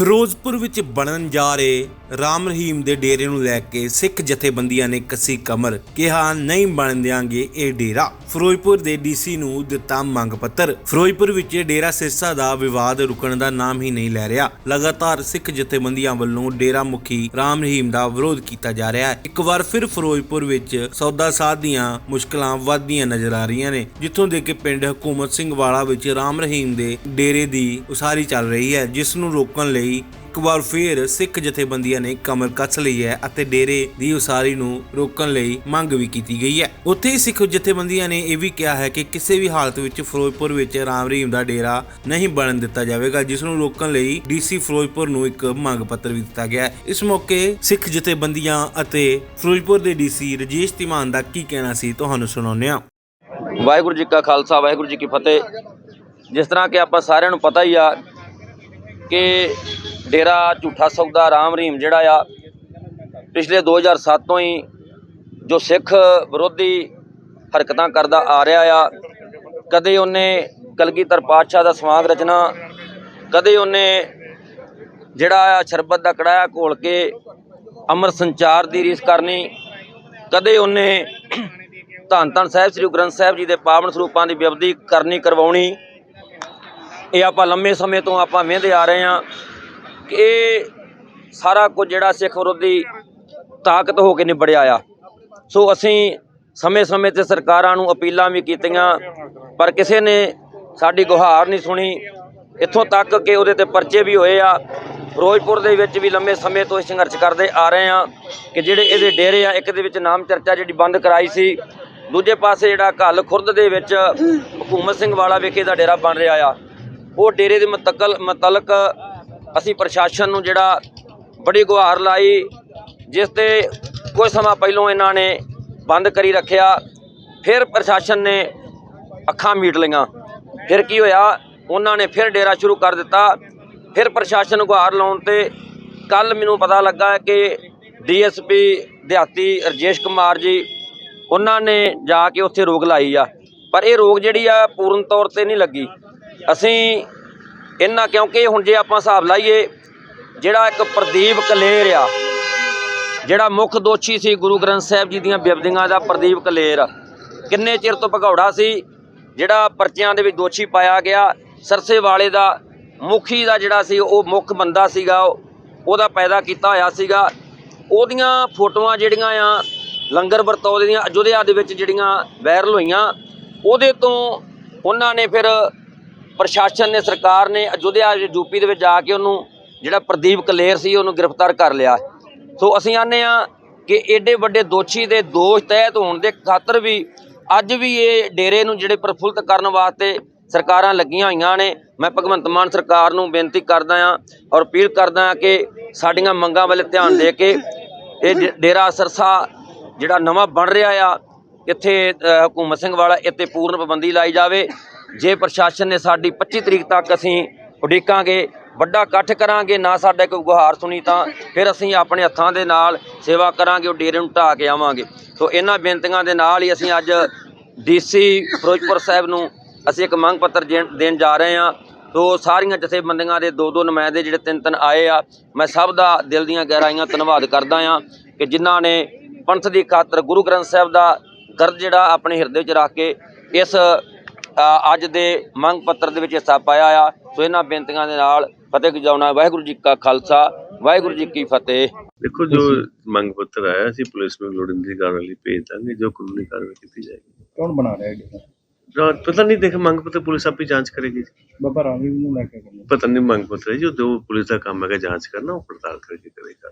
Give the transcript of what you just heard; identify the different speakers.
Speaker 1: ਫਿਰੋਜ਼ਪੁਰ ਵਿੱਚ ਬਣਨ ਜਾ ਰਹੇ ਰਾਮ ਰਹੀਮ ਦੇ ਡੇਰੇ ਨੂੰ ਲੈ ਕੇ ਸਿੱਖ ਜਥੇਬੰਦੀਆਂ ਨੇ ਕੱਸੀ ਕਮਰ, ਕਿਹਾ, ਨਹੀਂ ਬਣ ਦਿਆਂਗੇ ਇਹ ਡੇਰਾ। ਫਿਰੋਜ਼ਪੁਰ ਦੇ ਡੀਸੀ ਨੂੰ ਦਿੱਤਾ ਮੰਗ ਪੱਤਰ। ਫਿਰੋਜ਼ਪੁਰ ਵਿੱਚ ਡੇਰਾ ਸਿਰਸਾ ਦਾ ਵਿਵਾਦ ਰੁਕਣ ਦਾ ਨਾਮ ਹੀ ਨਹੀਂ ਲੈ ਰਿਹਾ। ਲਗਾਤਾਰ ਸਿੱਖ ਜਥੇਬੰਦੀਆਂ ਵੱਲੋਂ ਡੇਰਾ ਮੁਖੀ ਰਾਮ ਰਹੀਮ ਦਾ ਵਿਰੋਧ ਕੀਤਾ ਜਾ ਰਿਹਾ ਹੈ। ਇੱਕ ਵਾਰ ਫਿਰ ਫਿਰੋਜ਼ਪੁਰ ਵਿੱਚ ਸੌਦਾ ਸਾਧ ਦੀਆਂ ਮੁਸ਼ਕਲਾਂ ਵੱਧਦੀਆਂ ਨਜ਼ਰ ਆ ਰਹੀਆਂ ਨੇ, ਜਿੱਥੋਂ ਦੇ ਕੇ ਪਿੰਡ ਹਕੂਮਤ ਸਿੰਘ ਵਾਲਾ ਵਿੱਚ ਰਾਮ ਰਹੀਮ ਦੇ ਡੇਰੇ ਦੀ ਉਸਾਰੀ ਚੱਲ ਰਹੀ ਹੈ, ਜਿਸ ਨੂੰ ਰੋਕਣ ਲਈ ਇੱਕ ਵਾਰ ਫਿਰ ਸਿੱਖ ਜਥੇਬੰਦੀਆਂ ਨੇ ਕਮਰ ਕੱਸ ਲਈ ਹੈ ਅਤੇ ਡੇਰੇ ਦੀ ਉਸਾਰੀ ਨੂੰ ਰੋਕਣ ਲਈ ਮੰਗ ਵੀ ਕੀਤੀ ਗਈ ਹੈ। ਉੱਥੇ ਹੀ ਸਿੱਖ ਜਥੇਬੰਦੀਆਂ ਨੇ ਇਹ ਵੀ ਕਿਹਾ ਹੈ ਕਿ ਕਿਸੇ ਵੀ ਹਾਲਤ ਵਿੱਚ ਫਿਰੋਜ਼ਪੁਰ ਵਿੱਚ ਰਾਮ ਰਹੀਮ ਦਾ ਡੇਰਾ ਨਹੀਂ ਬਣਨ ਦਿੱਤਾ ਜਾਵੇਗਾ, ਜਿਸ ਨੂੰ ਰੋਕਣ ਲਈ ਡੀਸੀ ਫਿਰੋਜ਼ਪੁਰ ਨੂੰ ਇੱਕ ਮੰਗ ਪੱਤਰ ਵੀ ਦਿੱਤਾ ਗਿਆ ਹੈ। ਇਸ ਮੌਕੇ ਸਿੱਖ ਜਥੇਬੰਦੀਆਂ ਅਤੇ ਫਿਰੋਜ਼ਪੁਰ ਦੇ ਡੀਸੀ ਰਜੇਸ਼ ਧੀਮਾਨ ਦਾ ਕੀ ਕਹਿਣਾ ਸੀ ਤੁਹਾਨੂੰ ਸੁਣਾਉਂਦੇ ਹਾਂ।
Speaker 2: ਵਾਹਿਗੁਰੂ ਜੀ ਕਾ ਖਾਲਸਾ, ਵਾਹਿਗੁਰੂ ਜੀ ਕੀ ਫਤਿਹ। ਜਿਸ ਤਰ੍ਹਾਂ ਕਿ ਆਪਾਂ ਸਾਰਿਆਂ ਨੂੰ ਪਤਾ ਹੀ ਆ ਕਿ ਡੇਰਾ ਝੂਠਾ ਸੌਦਾ ਰਾਮ ਰਹੀਮ ਜਿਹੜਾ ਆ, ਪਿਛਲੇ 2007 ਤੋਂ ਹੀ ਜੋ ਸਿੱਖ ਵਿਰੋਧੀ ਹਰਕਤਾਂ ਕਰਦਾ ਆ ਰਿਹਾ ਆ, ਕਦੇ ਉਹਨੇ ਕਲਗੀਧਰ ਪਾਤਸ਼ਾਹ ਦਾ ਸਮਾਗ ਰਚਨਾ ਕਦੇ ਉਹਨੇ ਜਿਹੜਾ ਆ ਸ਼ਰਬਤ ਦਾ ਕੜਾਇਆ ਘੋਲ ਕੇ ਅਮਰ ਸੰਚਾਰ ਦੀ ਰੀਸ ਕਰਨੀ, ਕਦੇ ਉਹਨੇ ਧੰਨ ਧੰਨ ਸਾਹਿਬ, ਸ੍ਰੀ ਗੁਰੂ ਗ੍ਰੰਥ ਸਾਹਿਬ ਜੀ ਦੇ ਪਾਵਨ ਸਰੂਪਾਂ ਦੀ ਬਿਵਦੀ ਕਰਨੀ, ਕਰਵਾਉਣੀ ਇਹ ਆਪਾਂ ਲੰਮੇ ਸਮੇਂ ਤੋਂ ਆਪਾਂ ਵੇਂਦੇ ਆ ਰਹੇ ਹਾਂ ਕਿ ਇਹ ਸਾਰਾ ਕੁਝ ਜਿਹੜਾ ਸਿੱਖ ਵਿਰੋਧੀ ਤਾਕਤ ਹੋ ਕੇ ਨਿਬੜਿਆ ਆ। ਸੋ ਅਸੀਂ ਸਮੇਂ-ਸਮੇਂ ਤੇ ਸਰਕਾਰਾਂ ਨੂੰ ਅਪੀਲਾਂ ਵੀ ਕੀਤੀਆਂ, ਪਰ ਕਿਸੇ ਨੇ ਸਾਡੀ ਗੁਹਾਰ ਨਹੀਂ ਸੁਣੀ। ਇੱਥੋਂ ਤੱਕ ਕਿ ਉਹਦੇ ਤੇ ਪਰਚੇ ਵੀ ਹੋਏ ਆ। ਫਿਰੋਜ਼ਪੁਰ ਦੇ ਵਿੱਚ ਵੀ ਲੰਮੇ ਸਮੇਂ ਤੋਂ ਇਹ ਸੰਘਰਸ਼ ਕਰਦੇ ਆ ਰਹੇ ਆ ਕਿ ਜਿਹੜੇ ਇਹਦੇ ਡੇਰੇ ਆ, ਇੱਕ ਦੇ ਵਿੱਚ ਨਾਮ ਚਰਚਾ ਜਿਹੜੀ ਬੰਦ ਕਰਾਈ ਸੀ। ਦੂਜੇ ਪਾਸੇ ਜਿਹੜਾ ਘੱਲ ਖੁਰਦ ਦੇ ਵਿੱਚ ਹਕੂਮਤ ਸਿੰਘ ਵਾਲਾ ਵਿਖੇ ਦਾ ਡੇਰਾ ਬਣ ਰਿਹਾ ਆ। ਉਹ ਡੇਰੇ ਦੇ ਮੁਤਕਲ ਮੁਤਲਕ ਅਸੀਂ ਪ੍ਰਸ਼ਾਸਨ ਨੂੰ ਜਿਹੜਾ ਬੜੀ ਗੁਹਾਰ ਲਾਈ, ਜਿਸ ਤੇ ਕੁਝ ਸਮਾਂ ਪਹਿਲਾਂ ਇਹਨਾਂ ਨੇ ਬੰਦ ਕਰੀ ਰੱਖਿਆ, ਫਿਰ ਪ੍ਰਸ਼ਾਸਨ ਨੇ ਅੱਖਾਂ ਮੀਟ ਲਈਆਂ। ਫਿਰ ਕੀ ਹੋਇਆ? ਉਹਨਾਂ ਨੇ ਫਿਰ ਡੇਰਾ ਸ਼ੁਰੂ ਕਰ ਦਿੱਤਾ। ਫਿਰ ਪ੍ਰਸ਼ਾਸਨ ਗੁਹਾਰ ਲਾਉਣ ਤੇ ਕੱਲ ਮੈਨੂੰ ਪਤਾ ਲੱਗਾ ਕਿ ਡੀਐਸਪੀ ਦਿਹਾਤੀ ਰਜੇਸ਼ ਕੁਮਾਰ ਜੀ, ਉਹਨਾਂ ਨੇ ਜਾ ਕੇ ਉੱਥੇ ਰੋਕ ਲਾਈ ਆ। ਪਰ ਇਹ ਰੋਕ ਜਿਹੜੀ ਆ, ਪੂਰਨ ਤੌਰ ਤੇ ਨਹੀਂ ਲੱਗੀ। ਅਸੀਂ ਇਹਨਾਂ ਕਿਉਂਕਿ ਹੁਣ ਜੇ ਆਪਾਂ ਹਿਸਾਬ ਲਾਈਏ, ਜਿਹੜਾ ਇੱਕ ਪ੍ਰਦੀਪ ਕਲੇਰ ਆ, ਜਿਹੜਾ ਮੁੱਖ ਦੋਸ਼ੀ ਸੀ ਗੁਰੂ ਗ੍ਰੰਥ ਸਾਹਿਬ ਜੀ ਦੀਆਂ ਬਿਬਦੀਆਂ ਦਾ ਪ੍ਰਦੀਪ ਕਲੇਰ, ਕਿੰਨੇ ਚਿਰ ਤੋਂ ਭਗੌੜਾ ਸੀ, ਜਿਹੜਾ ਪਰਚਿਆਂ ਦੇ ਵਿੱਚ ਦੋਸ਼ੀ ਪਾਇਆ ਗਿਆ ਸਰਸੇ ਵਾਲੇ ਦਾ, ਮੁਖੀ ਦਾ ਜਿਹੜਾ ਸੀ, ਉਹ ਮੁੱਖ ਬੰਦਾ ਸੀਗਾ ਉਹ- ਉਹਦਾ ਪੈਦਾ ਕੀਤਾ ਹੋਇਆ ਸੀਗਾ। ਉਹਦੀਆਂ ਫੋਟੋਆਂ ਜਿਹੜੀਆਂ ਆ, ਲੰਗਰ ਵਰਤੋਂ ਦੀਆਂ, ਅਯੁੱਧਿਆ ਦੇ ਵਿੱਚ ਜਿਹੜੀਆਂ ਵਾਇਰਲ ਹੋਈਆਂ, ਉਹਦੇ ਤੋਂ ਉਹਨਾਂ ਨੇ ਫਿਰ ਪ੍ਰਸ਼ਾਸਨ ਨੇ, ਸਰਕਾਰ ਨੇ ਅਯੁੱਧਿਆ ਯੂਪੀ ਦੇ ਵਿੱਚ ਜਾ ਕੇ ਉਹਨੂੰ ਜਿਹੜਾ ਪ੍ਰਦੀਪ ਕਲੇਰ ਸੀ, ਉਹਨੂੰ ਗ੍ਰਿਫਤਾਰ ਕਰ ਲਿਆ। ਸੋ ਅਸੀਂ ਆਨੇ ਆ ਕਿ ਐਡੇ ਵੱਡੇ ਦੋਸ਼ੀ ਦੇ ਦੋਸ਼ ਤਹਿਤ ਹੋਣ ਦੇ ਖਾਤਰ ਵੀ ਅੱਜ ਵੀ ਇਹ ਡੇਰੇ ਨੂੰ ਜਿਹੜੇ ਪ੍ਰਫੁੱਲਤ ਕਰਨ ਵਾਸਤੇ ਸਰਕਾਰਾਂ ਲੱਗੀਆਂ ਹੋਈਆਂ ਨੇ। ਮੈਂ ਭਗਵੰਤ ਮਾਨ ਸਰਕਾਰ ਨੂੰ ਬੇਨਤੀ ਕਰਦਾ ਆ ਔਰ ਅਪੀਲ ਕਰਦਾ ਆ ਕਿ ਸਾਡੀਆਂ ਮੰਗਾਂ ਵੱਲ ਧਿਆਨ ਦੇ ਕੇ ਇਹ ਡੇਰਾ ਸਰਸਾ ਜਿਹੜਾ ਨਵਾਂ ਬਣ ਰਿਹਾ ਆ, ਇੱਥੇ ਹਕੂਮਤ ਸਿੰਘ ਵਾਲਾ ਇੱਥੇ ਪੂਰਨ ਪਾਬੰਦੀ ਲਾਈ ਜਾਵੇ। ਜੇ ਪ੍ਰਸ਼ਾਸਨ ਨੇ ਸਾਡੀ 25 ਤਰੀਕ ਤੱਕ ਅਸੀਂ ਉਡੀਕਾਂਗੇ, ਵੱਡਾ ਇਕੱਠ ਕਰਾਂਗੇ, ਨਾ ਸਾਡਾ ਕੋਈ ਗੁਹਾਰ ਸੁਣੀ ਤਾਂ ਫਿਰ ਅਸੀਂ ਆਪਣੇ ਹੱਥਾਂ ਦੇ ਨਾਲ ਸੇਵਾ ਕਰਾਂਗੇ, ਉਹ ਡੇਰੇ ਨੂੰ ਢਾਹ ਕੇ ਆਵਾਂਗੇ। ਸੋ ਇਹਨਾਂ ਬੇਨਤੀਆਂ ਦੇ ਨਾਲ ਹੀ ਅਸੀਂ ਅੱਜ ਡੀਸੀ ਫਿਰੋਜ਼ਪੁਰ ਸਾਹਿਬ ਨੂੰ ਅਸੀਂ ਇੱਕ ਮੰਗ ਪੱਤਰ ਜੇ- ਦੇਣ ਜਾ ਰਹੇ ਹਾਂ। ਸੋ ਸਾਰੀਆਂ ਜਥੇਬੰਦੀਆਂ ਦੇ ਦੋ ਦੋ ਨੁਮਾਇੰਦੇ ਜਿਹੜੇ ਤਿੰਨ ਤਿੰਨ ਆਏ ਆ, ਮੈਂ ਸਭ ਦਾ ਦਿਲ ਦੀਆਂ ਗਹਿਰਾਈਆਂ ਧੰਨਵਾਦ ਕਰਦਾ ਆ ਕਿ ਜਿਨ੍ਹਾਂ ਨੇ ਪੰਥ ਦੀ ਖਾਤਰ ਗੁਰੂ ਗ੍ਰੰਥ ਸਾਹਿਬ ਦਾ ਦਰਦ ਜਿਹੜਾ ਆਪਣੇ ਹਿਰਦੇ ਵਿੱਚ ਰੱਖ ਕੇ ਇਸ ਅੱਜ ਦੇ ਮੰਗ ਪੱਤਰ ਦੇ ਵਿੱਚ ਹਿੱਸਾ ਪਾਇਆ ਆ। ਸੋ ਇਹਨਾਂ ਬੇਨਤੀਆਂ ਦੇ ਨਾਲ ਫਤਿਹ ਗਜਾਉਣਾ ਵਾਹਿਗੁਰੂ ਜੀ ਕਾ ਖਾਲਸਾ ਵਾਹਿਗੁਰੂ ਜੀ ਕੀ ਫਤਿਹ।
Speaker 3: ਦੇਖੋ ਜੋ ਮੰਗ ਪੱਤਰ ਆਇਆ ਅਸੀਂ ਪੁਲਿਸ ਨੂੰ ਲੋੜੀਂਦੀ ਕਾਰਵਾਈ ਲਈ ਭੇਜ ਦਾਂਗੇ। ਜੋ ਕਾਨੂੰਨੀ ਕਾਰਵਾਈ ਕੀਤੀ ਜਾਏਗੀ।
Speaker 4: ਕੌਣ ਬਣਾ ਰਿਹਾ ਹੈ
Speaker 3: ਪਤਾ ਨਹੀਂ ਦੇਖ ਮੰਗ ਪੱਤਰ ਪੁਲਿਸ ਆਪੀ ਜਾਂਚ ਕਰੇਗੀ।
Speaker 4: ਬਾਬਾ ਰਾਮੀ ਨੂੰ ਲੈ ਕੇ
Speaker 3: ਪਤਾ ਨਹੀਂ ਮੰਗ ਪੱਤਰ ਹੈ ਜੋ ਦੋ ਪੁਲਿਸ ਦਾ ਕੰਮ ਹੈਗਾ ਜਾਂਚ ਕਰਨਾ ਉਹ ਪੜਤਾਲ ਕਰਕੇ ਕਰੇਗਾ।